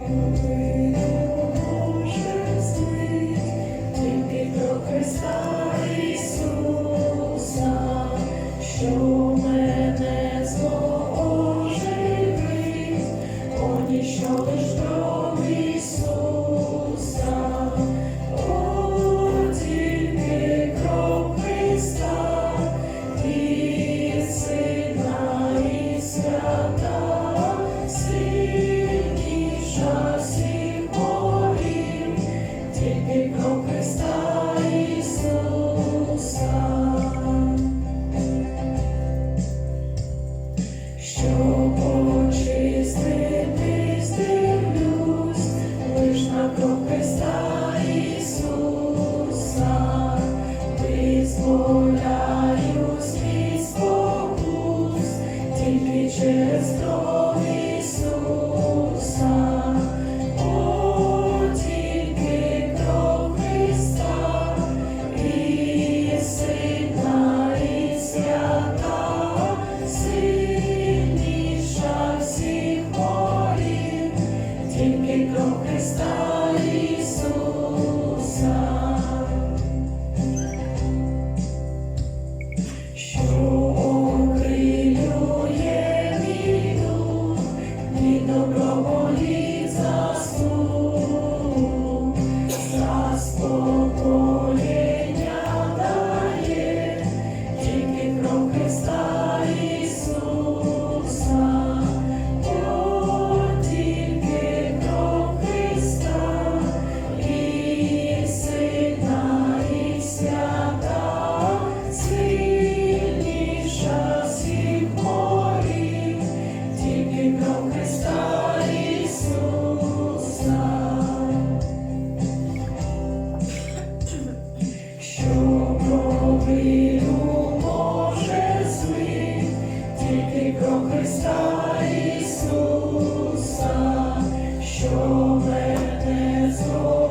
Thank. Христа Ісуса, ти зболя. Божого поля. тільки про Христа Ісуса, що мене зробив.